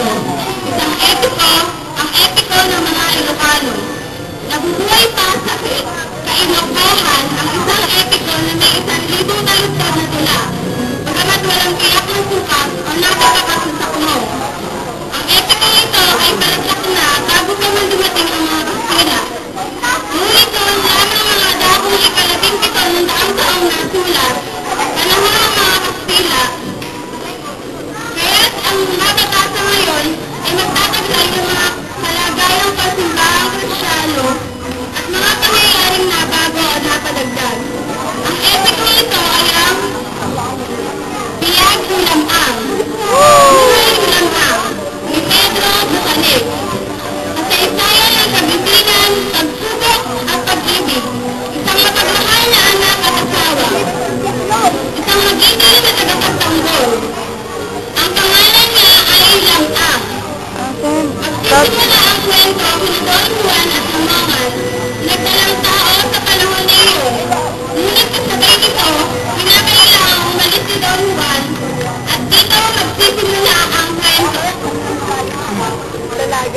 ito. Isang etiko, ang etiko ng mga Ilocano. Nabubuhay pa sa kailokohan ang isang etiko na may isang libong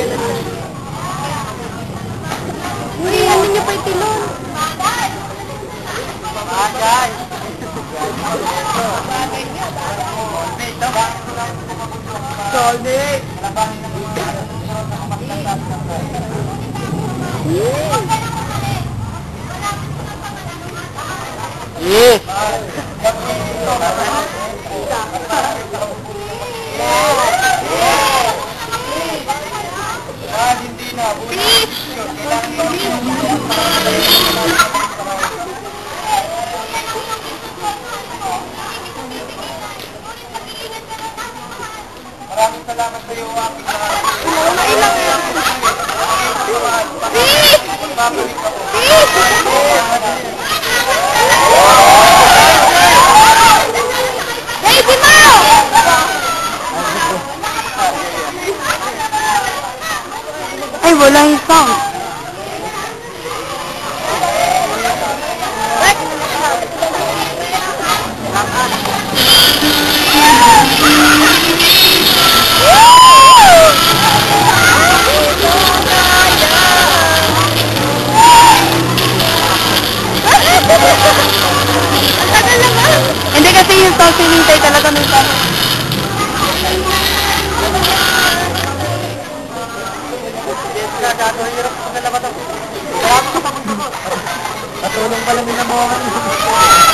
talaga. Hindi namin niya pa itilon. Bagay! Soldi! Yeah. Yeah. Maraming salamat sa iyo, aking mahal. Oo, mailang yan. Please! Please! Baby Mau! Ay, wala yung sound. kasi yung talk, hinintay talaga ng talk. Natulong pala minamuhan.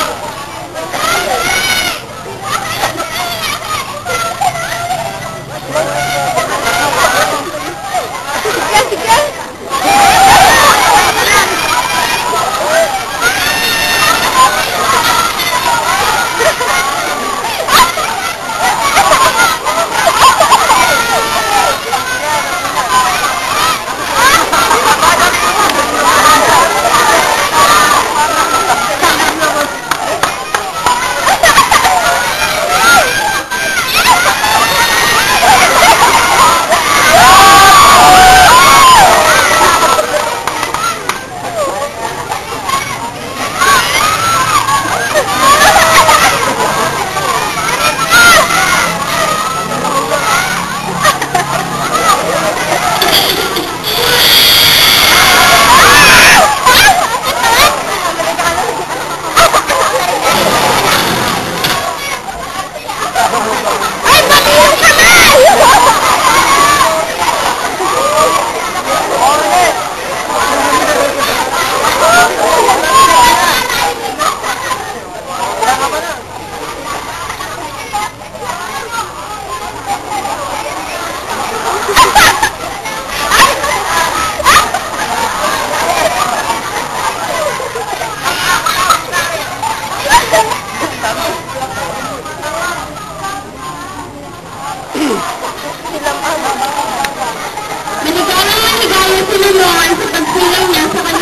Illinois, Pennsylvania,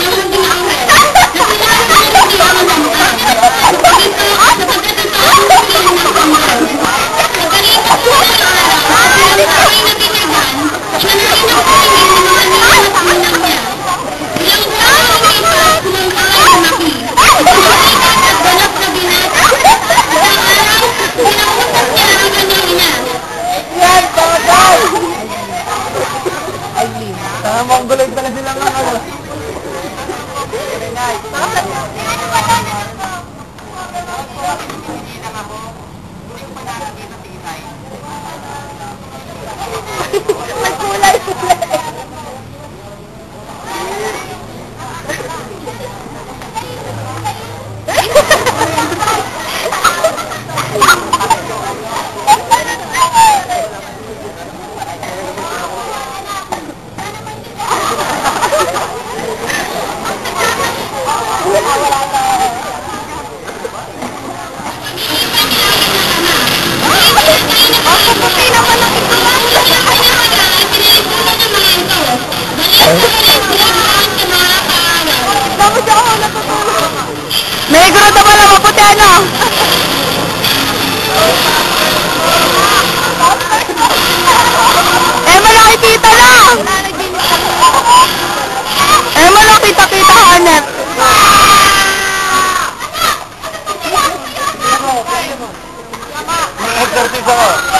Mas kulang एक धरती जमा